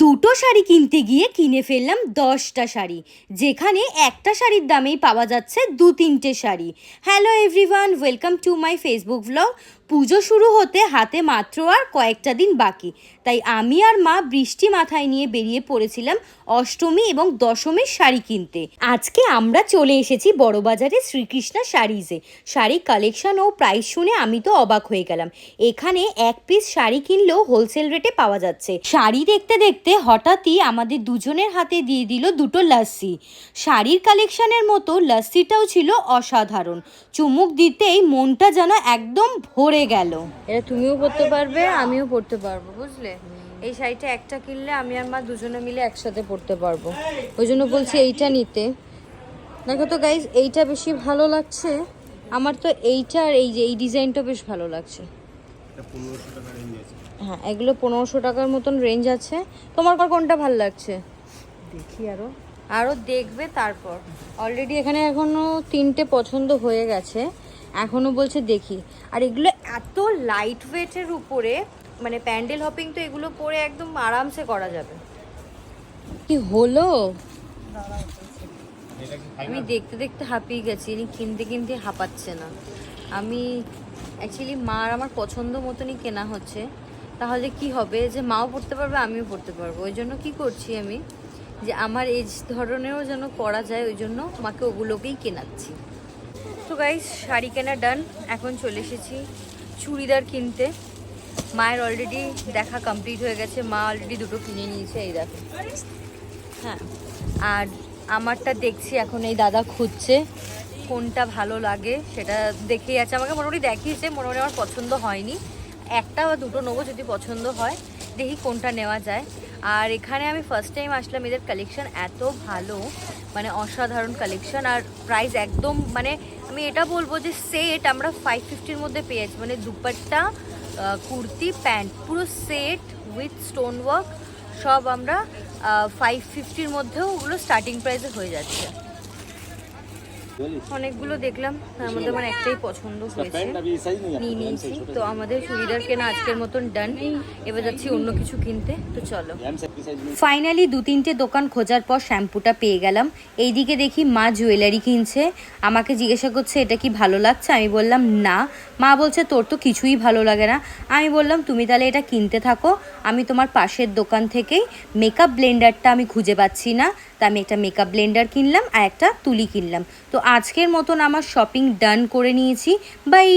দুটো শাড়ি কিনতে গিয়ে কিনে ফেললাম দশটা শাড়ি, যেখানে একটা শাড়ির দামেই পাওয়া যাচ্ছে দু তিনটে sari. Hello everyone welcome to my Facebook blog Puja শুরু হতে হাতে মাত্র আর কয়েকটা দিন বাকি, তাই আমি আর মা বৃষ্টি মাথায় নিয়ে বেরিয়ে পড়েছিলাম অষ্টমী এবং দশমীর শাড়ি কিনতে। আজকে আমরা চলে এসেছি বড়বাজারে শ্রীকৃষ্ণা শাড়িজে শাড়ি কালেকশন ও প্রাইস শুনে আমি তো অবাক হয়ে গেলাম। এখানে এক পিস শাড়ি কিনলেও হোলসেল রেটে পাওয়া যাচ্ছে। শাড়ি দেখতে দেখতে হঠাৎই আমাদের দুজনের হাতে দিয়ে দিল দুটো লাস্সি শাড়ির কালেকশনের মতো লাস্সিটাও ছিল অসাধারণ। চুমুক দিতেই মনটা যেন একদম ভরে গেল। এটা তুমিও পড়তে পারবে, আমিও পড়তে পারব, বুঝলে? এই শাড়িটা একটা কিনলে আমি আর মা দুজনে মিলে একসাথে পড়তে পারব। ওই জন্য বলছি এইটা নিতে। দেখো তো গাইজ এইটা বেশি ভালো লাগছে। আমার তো এইটা আর এই যে, এই ডিজাইনটা বেশ ভালো লাগছে। হ্যাঁ এগুলো পনেরোশো টাকার মতন রেঞ্জ আছে। তোমার কার কোনটা ভালো লাগছে? দেখি আরও আরও দেখবে তারপর। অলরেডি এখানে এখনও তিনটে পছন্দ হয়ে গেছে। এখনও বলছে দেখি। আর এগুলো এত লাইট ওয়েটের উপরে মানে প্যান্ডেল হপিং তো এগুলো পরে একদম আরামসে করা যাবে। কি হলো? আমি দেখতে দেখতে হাঁপিয়ে গেছি। ইনি কিনতে কিনতে হাঁপাচ্ছে না। আমি অ্যাকচুয়ালি মার আমার পছন্দ মতনই কেনা হচ্ছে। তাহলে কি হবে যে মাও পড়তে পারবে, আমিও পড়তে পারব। ওই জন্য কি করছি আমি যে আমার এই ধরনেরও যেন করা যায়, ওই জন্য মাকে ওগুলোকেই কেনাচ্ছি। তো গাইস শাড়ি কেনা ডান এখন চলে এসেছি চুড়িদার কিনতে। মায়ের অলরেডি দেখা কমপ্লিট হয়ে গেছে। মা অলরেডি দুটো কিনে নিয়েছে, এই দেখো। হ্যাঁ। আর আমারটা দেখছি, এখন এই দাদা খুঁজছে। কোনটা ভালো লাগে সেটা দেখেই আছে। আমাকে মোটামুটি দেখিয়েছে, মোটামুটি আমার পছন্দ হয়নি। একটা বা দুটো নেব যদি পছন্দ হয়, দেখি কোনটা নেওয়া যায়। আর এখানে আমি ফার্স্ট টাইম আসলাম, এদের কালেকশন এত ভালো মানে অসাধারণ কালেকশন আর প্রাইস একদম মানে আমি এটা বলব যে সেট আমরা ফাইভ ফিফটির মধ্যে পেয়েছি। মানে দুপাট্টা কুর্তি, প্যান্ট, পুরো সেট উইথ স্টোন ওয়ার্ক সব আমরা ফাইভ ফিফটির মধ্যেও ওগুলো স্টার্টিং প্রাইসে হয়ে যাচ্ছে। অনেকগুলো দেখলাম তার মধ্যে আমার একটাই পছন্দ হয়েছে। নিয়ে নিয়েছি। তো আমাদের চুড়িদার কেনা আজকের মতন ডান এবার যাচ্ছি অন্য কিছু কিনতে। তো চলো। ফাইনালি দু তিনটে দোকান খোঁজার পর শ্যাম্পুটা পেয়ে গেলাম। এইদিকে দেখি মা জুয়েলারি কিনছে। আমাকে জিজ্ঞাসা করছে এটা কি ভালো লাগছে? আমি বললাম না। মা বলছে তোর তো কিছুই ভালো লাগে না। আমি বললাম তুমি তাহলে এটা কিনতে থাকো। আমি তোমার পাশের দোকান থেকেই মেকআপ ব্লেন্ডারটা আমি খুঁজে পাচ্ছি না। তা আমি একটা মেকআপ ব্লেন্ডার কিনলাম আর একটা তুলি কিনলাম। তো আজকের মতন আমার শপিং ডান করে নিয়েছি। বাই